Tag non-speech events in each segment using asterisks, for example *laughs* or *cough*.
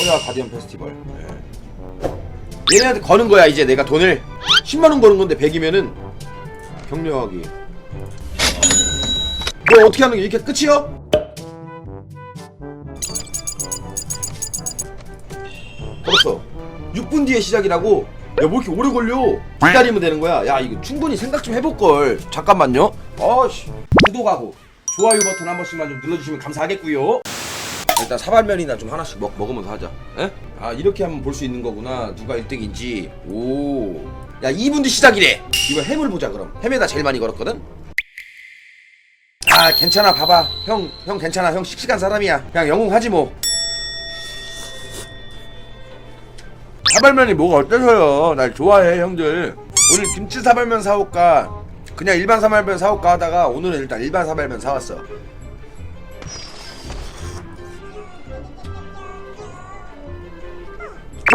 가보자 가디언 페스티벌. 예. 얘네한테 거는 거야 이제 내가 돈을. 10만원 거는 건데 100이면은 격려하기 뭐 어떻게 하는 게 이렇게 끝이요? 걸었어 6분 뒤에 시작이라고. 야 뭐 이렇게 오래 걸려? 기다리면 되는 거야. 야 이거 충분히 생각 좀 해볼걸. 잠깐만요. 어씨. 구독하고 좋아요 버튼 한 번씩만 좀 눌러주시면 감사하겠고요 일단 사발면이나 좀 하나씩 먹, 먹으면서 하자. 에? 아 이렇게 하면 볼 수 있는 거구나. 누가 1등인지. 오 야 2분 뒤 시작이래. 이거 햄을 보자 그럼. 햄에다 제일 많이 걸었거든? 아 괜찮아. 봐봐. 형 형 괜찮아. 형 씩씩한 사람이야. 그냥 영웅하지 뭐. 사발면이 뭐가 어때서요? 날 좋아해 형들. 오늘 김치 사발면 사올까? 그냥 일반 사발면 사올까 하다가 오늘은 일단 일반 사발면 사왔어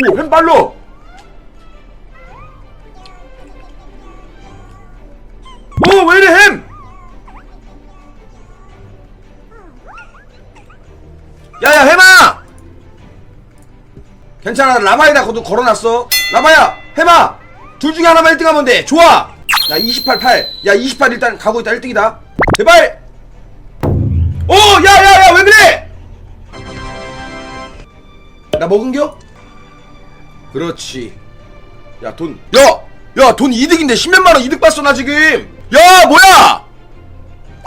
오 햄발로! 오 왜이래 햄! 야야 햄아! 괜찮아 라마에다 거도 걸어놨어. 라마야 해마 둘 중에 하나만 1등 하면 돼. 좋아! 야 28, 8. 야 28 일단 가고 있다. 1등이다. 제발! 오 야 야 야 왜 그래? 나 먹은겨? 그렇지. 야 돈 야 야 돈 이득인데 10몇만원 이득 봤어 나 지금. 야 뭐야?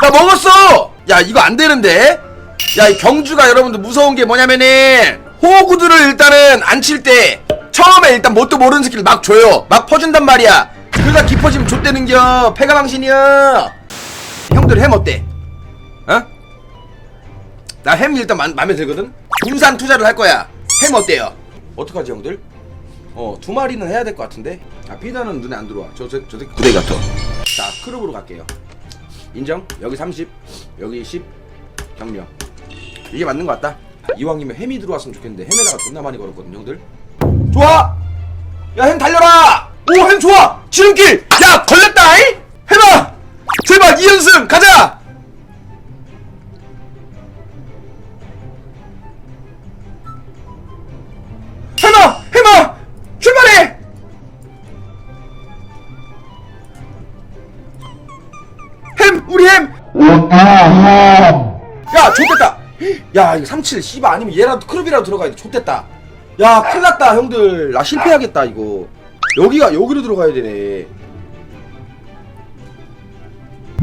나 먹었어. 야 이거 안 되는데? 야 이 경주가 여러분들 무서운 게 뭐냐면은 호구들을 일단은 안 칠 때 처음에 일단 뭣도 모르는 스킬 막 줘요. 막 퍼준단 말이야. 그러다 깊어지면 좆되는겨. 패가망신이야. 형들 햄 어때? 어? 나 햄 일단 마, 맘에 들거든? 분산 투자를 할 거야. 햄 어때요? 어떡하지 형들? 어 두 마리는 해야 될 것 같은데? 아 피다는 눈에 안 들어와. 저 저 저 새끼. 구대 같아 자 크롭으로 갈게요. 인정? 여기 30 여기 10 격려. 이게 맞는 것 같다. 이왕이면 햄이 들어왔으면 좋겠는데 햄에다가 존나 많이 걸었거든 형들. 좋아! 야 햄 달려라! 오 햄 좋아! 지름길! 야 걸렸다 야, 좋됐다. 야, 이거 37 씨바 아니면 얘라도 크롭이라도 들어가야 돼. 좋됐다. 야, 큰일 났다, 형들. 나 실패하겠다, 이거. 여기가 여기로 들어가야 되네.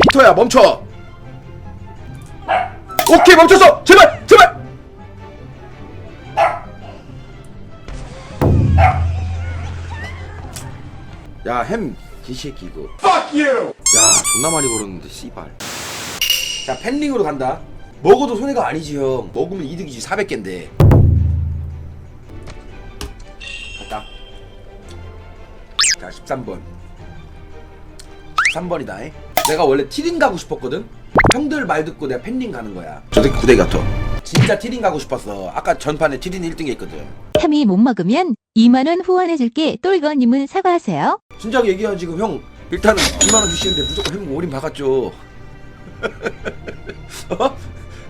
피터야, 멈춰. 오케이, 멈췄어. 제발, 제발. 야, 햄 개새끼 이거. Fuck you! 야 존나 많이 걸었는데 씨발 자 펜링으로 간다. 먹어도 손해가 아니지 형. 먹으면 이득이지 400개인데. 갔다. 자 13번. 13번이다 내가 원래 티링 가고 싶었거든? 형들 말 듣고 내가 펜링 가는 거야. 저 새끼 구대 같아. 진짜 티링 가고 싶었어. 아까 전판에 티링 1등 했거든. 햄이 못 먹으면 2만원 후원해줄게. 똘거님은 사과하세요. 진작 얘기한 지금 형. 일단은 2만원 주시는데 무조건 형 올인 박았죠 *laughs* 어?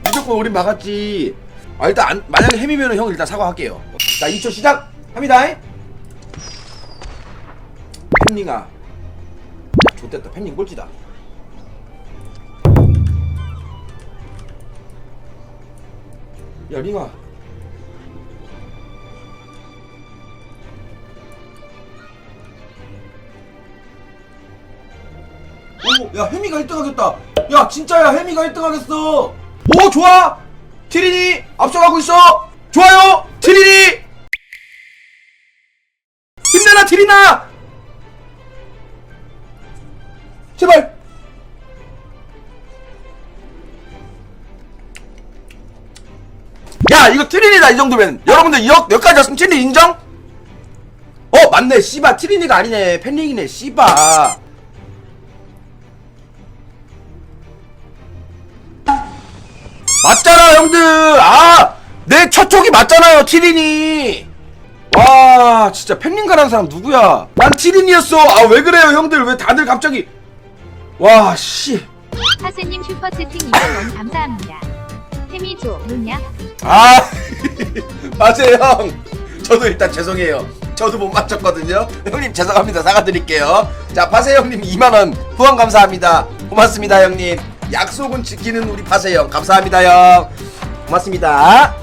무조건 올인 박았지. 아 일단 안, 만약에 햄이면은 형 일단 사과할게요. 자 2초 시작! 합니다. 팬링아. 야 좋됐다. 팬링 꼴찌다. 야 링아. 오, 야, 혜미가 1등 하겠다. 야, 진짜야, 혜미가 1등 하겠어. 오, 좋아. 티린이 앞서가고 있어. 좋아요, 티린이. 힘내라, 티린아. 제발. 야, 이거 티린이다, 이 정도면. 여러분들 역, 여기까지 왔으면 티린 인정? 어, 맞네, 씨바. 티린이가 아니네. 팬링이네, 씨바. 맞잖아 형들. 아내 첫촉이 맞잖아요 티린이. 와 진짜 팬님 가는 사람 누구야? 난 티린이었어. 아 왜 그래요 형들? 왜 다들 갑자기? 와씨. 하세님 슈퍼채팅 2만원 감사합니다. 태미조 누냐? 아 *laughs* 맞아요 형. 저도 일단 죄송해요. 저도 못 맞췄거든요. 형님 죄송합니다. 사과드릴게요. 자 파세 형님 2만원. 후원 감사합니다. 고맙습니다 형님. 약속은 지키는 우리 파세형. 감사합니다 형. 고맙습니다.